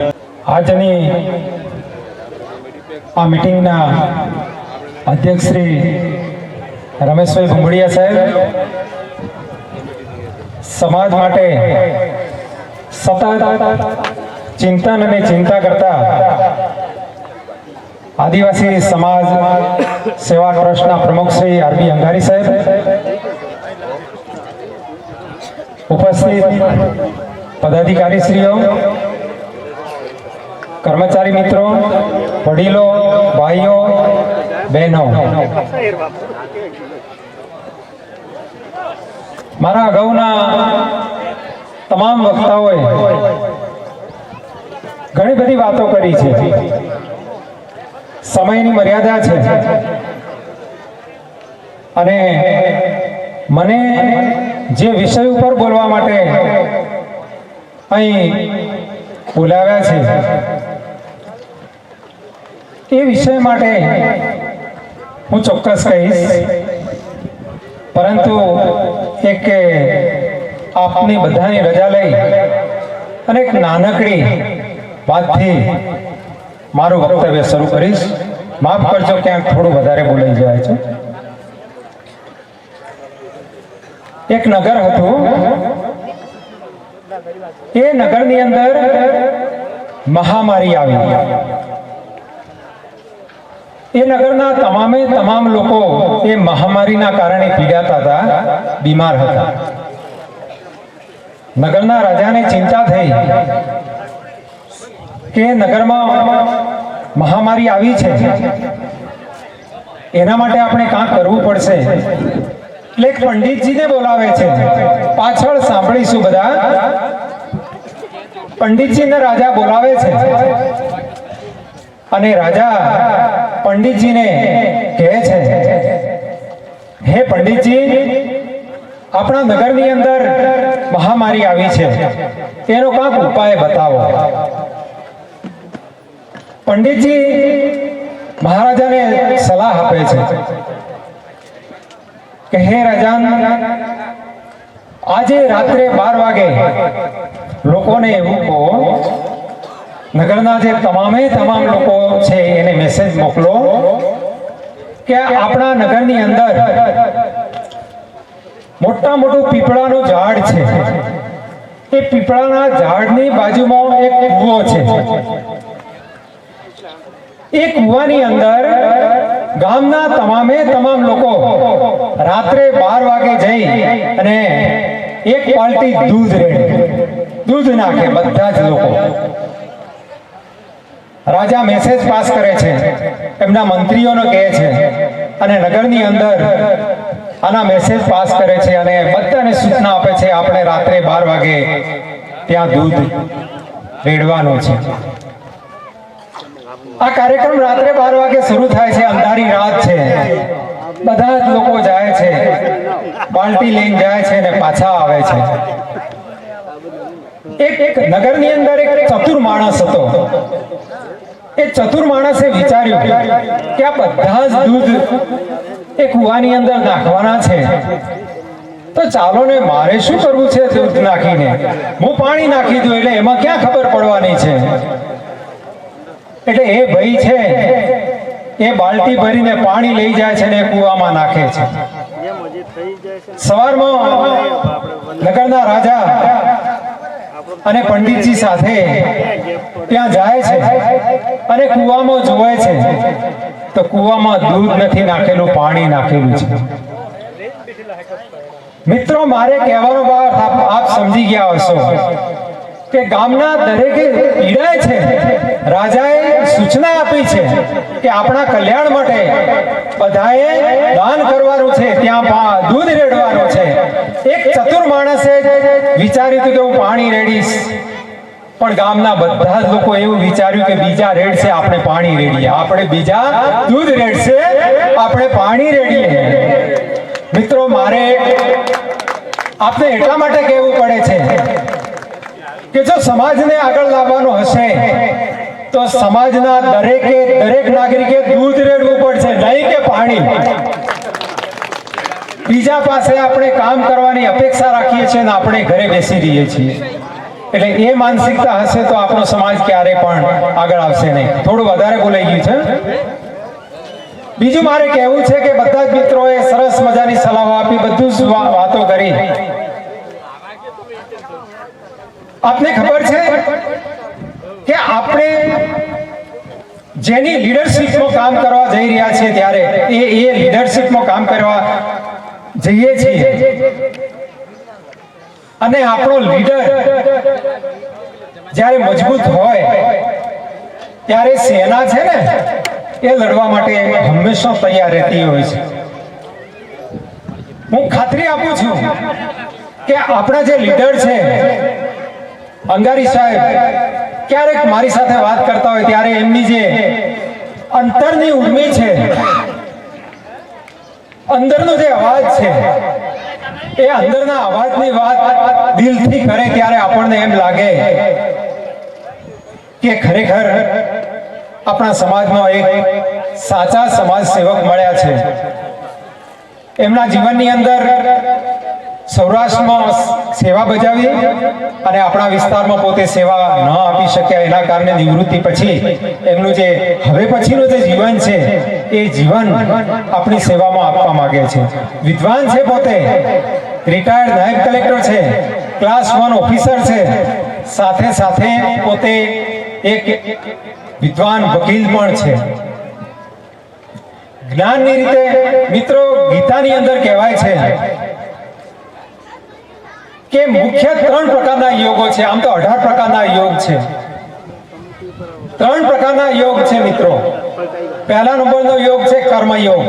આજની આ મિટિંગના અધ્યક્ષ શ્રી રમેશભાઈ ભુંગડિયા સાહેબ, સમાજ માટે સતત ચિંતન અને ચિંતા કરતા આદિવાસી સમાજ સેવા ટ્રસ્ટના પ્રમુખ શ્રી આરબી અંગારી સાહેબ ઉપસ્થિત પદાધિકારીશ્રીઓ કર્મચારી મિત્રો, વડીલો, ભાઈઓ, બહેનો. મારા અગાઉના તમામ વક્તાઓએ ઘણી બધી વાતો કરી છે. સમયની મર્યાદા છે. અને મને જે વિષય ઉપર બોલવા માટે અહીં બોલાવ્યા છે એ વિષય માટે હું ચોક્કસ કહીશ. પરંતુ એક આપની બધાની રજા લઈ અને એક નાનકડી વાતથી મારું વક્તવ્ય શરૂ કરીશ. માફ કરજો, ક્યાંક થોડું વધારે બોલાઈ જાય છે. એક નગર હતું. એ નગરની અંદર મહામારી આવી. એ નગરના તમામે તમામ લોકો એ મહામારીના કારણે પીડાતા હતા, બીમાર હતા. નગરના રાજાને ચિંતા થઈ કે નગરમાં મહામારી આવી છે. એના માટે આપણે કાંક કરવું પડશે. એટલે પંડિતજીને બોલાવે છે. પાછળ સાંભળીશું બધા. પંડિતજીને રાજા બોલાવે છે. અને રાજા પંડિતજીને કહે છે, હે પંડિતજી, આપણા નગરની અંદર મહામારી આવી છે. એનો કાંક ઉપાય બતાવો. પંડિતજી મહારાજાને સલાહ આપે છે કે, હે રાજાન, આજે રાત્રે બાર વાગે લોકોને એવું કહો નગરના જે તમામે તમામ લોકો છે એને મેસેજ મોકલો કે આપણા નગરની અંદર મોટા મોટું પીપળાનું ઝાડ છે. એ પીપળાના ઝાડની બાજુમાં એક કૂવો છે. એ કૂવાની અંદર ગામના તમામે તમામ લોકો રાત્રે બાર વાગે જઈ અને એક પાલટી દૂધ રેડે. દૂધ નાખે બધા જ લોકો. રાજા મેસેજ પાસ કરે છે. એમના મંત્રીઓને કહે છે. અને નગરની અંદર આના મેસેજ પાસ કરે છે અને બધાને સૂચના આપે છે આપણે રાત્રે બાર વાગે ત્યાં દૂધ રેડવાનું છે. આ કાર્યક્રમ રાત્રે બાર વાગે શરૂ થાય છે, અંધારી રાત છે. બધા જ લોકો જાય છે. બાલ્ટી લઈને જાય છે અને પાછા આવે છે. એક એક નગરની અંદર એક ચતુર માણસ હતો. એ ચતુર માણસે વિચાર્યું કે આ બધા જ દૂધ એ કુવાની અંદર નાખવાના છે. તો ચાલો ને મારે શું કરવું છે દૂધ નાખીને? હું પાણી નાખી દઉં એટલે એમાં ક્યાં ખબર પડવાની છે? એટલે એ ભાઈ છે એ બાલટી ભરીને પાણી લઈ જાય છે ને કૂવામાં નાખે છે. સવારમાં નગરના રાજા અને પંડિતજી સાથે ત્યાં જાય છે અને કૂવામાં જોવે છે. તો કૂવામાં દૂધ નથી નાખેલું, પાણી નાખેલું છે. મિત્રો, મારે કહેવાનો ભાવ આપ સમજી ગયા હશો કે ગામના દરેકે પીડાય છે. રાજાએ સૂચના આપી છે કે આપણા કલ્યાણ માટે બધાએ દાન કરવાનું છે, ત્યાં દૂધ રેડવાનું છે. એક ચતુર માણસે વિચાર્યું હતું કે હું પાણી રેડીશ. પણ ગામના બધા જ લોકો એવું વિચાર્યું કે બીજા રેડશે, આપણે પાણી રેડીએ. આપણે બીજા દૂધ રેડશે, આપણે પાણી રેડીએ. મિત્રો, મારે આપને એટલા માટે કહેવું પડે છે કે જો સમાજને આગળ લાવવાનો હશે, તો સમાજના દરેકે દરેક નાગરિકે દૂધ રેડવું પડશે, નહીં કે પાણી. બીજા પાસે આપણે કામ કરવાની અપેક્ષા રાખીએ છીએ અને આપણે ઘરે બેસી રહીએ છીએ. એટલે એ માનસિકતા હશે તો આપણો સમાજ ક્યારે પણ આગળ આવશે નહીં. થોડું વધારે બોલાઈ ગયું છે બીજું મારે કહેવું છે કે બધા જ મિત્રોએ સરસ મજાની સલાહો આપી, બધું જ વાતો કરી. આપને ખબર છે કે આપણે જેની લીડરશીપમાં કામ કરવા જઈ રહ્યા છીએ ત્યારે એ એ લીડરશીપમાં કામ કરવા જઈએ છીએ. અને આપણો લીડર જ્યારે મજબૂત હોય, ત્યારે સેના છે ને, એ લડવા માટે હંમેશા તૈયાર રહેતી હોય છે. હું ખાતરી આપું છું કે આપણા જે લીડર છે, અંગારી સાહેબ, ક્યારેક મારી સાથે વાત કરતા હોય ત્યારે એમની જે અંતરની ઉર્મી છે અંદરનો જે અવાજ છે, એ અંદરના અવાજની વાત દિલથી કરે ત્યારે આપણને એમ લાગે કે ખરેખર આપણા સમાજમાં એક સાચા સમાજ સેવક મળ્યા છે. એમના જીવનની અંદર સૌરાષ્ટ્રમાં સેવા બજાવી અને આપણા વિસ્તારમાં પોતે સેવા ન આપી શક્યા એના કારણે નિવૃત્તિ પછી એમનું જે હવે પછીનું જે જીવન છે, એ જીવન આપણી સેવામાં આપવા માંગે છે. વિદ્વાન છે પોતે રિટાયર્ડ નાયબ કલેક્ટર છે ક્લાસ વન ઓફિસર છે, સાથે સાથે પોતે એક વિદ્વાન વકીલ પણ છે. જ્ઞાનની રીતે મિત્રો ગીતાની અંદર કહેવાય છે કે મુખ્ય ત્રણ પ્રકારના યોગો છે? આમ તો અઢાર પ્રકારના યોગ છે. ત્રણ પ્રકારના યોગ છે મિત્રો. પહેલા નંબરનો યોગ છે કર્મ યોગ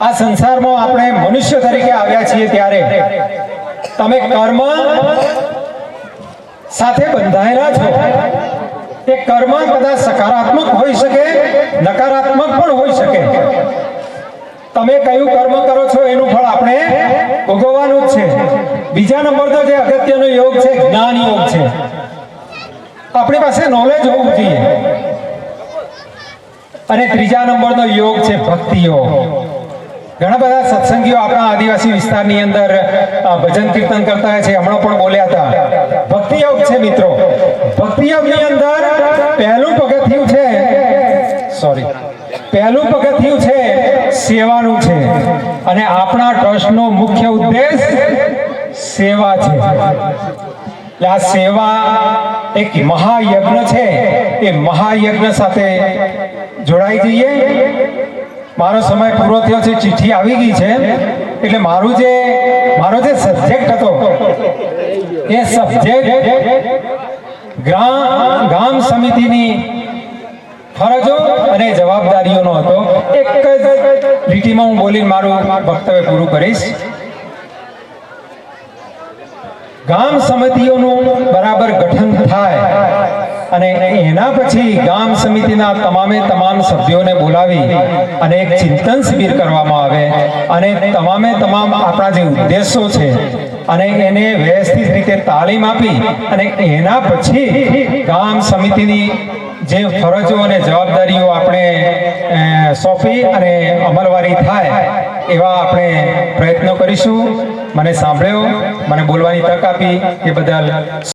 આ સંસારમાં આપણે મનુષ્ય તરીકે આવ્યા છીએ ત્યારે તમે કર્મ સાથે બંધાયેલા છો. એ કર્મ કદાચ સકારાત્મક હોઈ શકે, નકારાત્મક પણ હોઈ શકે. તમે કયું કર્મ કરો છો એનું ફળ આપણે ભોગવવાનું જ છે. બીજા નંબરનો જે અગત્યનો યોગ છે, જ્ઞાન યોગ છે. આપણી પાસે નોલેજ હોવું જોઈએ. અને ત્રીજા નંબરનો યોગ છે ભક્તિ યોગ ઘણા બધા સત્સંગીઓ આપણા આદિવાસી વિસ્તારની અંદર ભજન કીર્તન કરતા હોય છે. હમણાં પણ બોલ્યા હતા. ભક્તિ યોગ છે મિત્રો. ભક્તિ યોગની અંદર પહેલું પગથિયું છે, સોરી, પહેલું પગથિયું છે સેવાનું છે. અને આપણા ટ્રસ્ટનો મુખ્ય ઉદ્દેશ સેવા છે. આ સેવા એક મહાયજ્ઞ છે. એ મહાયજ્ઞ સાથે જોડાઈ જઈએ. મારો સમય પૂરો થયો છે, ચિઠ્ઠી આવી ગઈ છે. એટલે મારું જે, મારો જે સબ્જેક્ટ હતો, એ સબ્જેક્ટ ગ્રામ સમિતિની ફરજો અને જવાબદારીઓનો હતો. એક જ લીટીમાં હું બોલીને મારું વક્તવ્ય પૂરું કરીશ. ગામ સમિતિઓનું બરાબર ગઠન થાય અને એના પછી ગામ સમિતિના તમામે તમામ સભ્યોને બોલાવી અને એક ચિંતન શિબિર કરવામાં આવે અને તમામે તમામ આપણા જે ઉદ્દેશો છે અને એને વ્યવસ્થિત રીતે તાલીમ આપી અને એના પછી ગામ સમિતિની જે ફરજો અને જવાબદારીઓ આપણે સોંપી અને અમલવારી થાય એવા આપણે પ્રયત્નો કરીશું. મને સાંભળ્યો, મને બોલવાની તક આપી. એ બદલ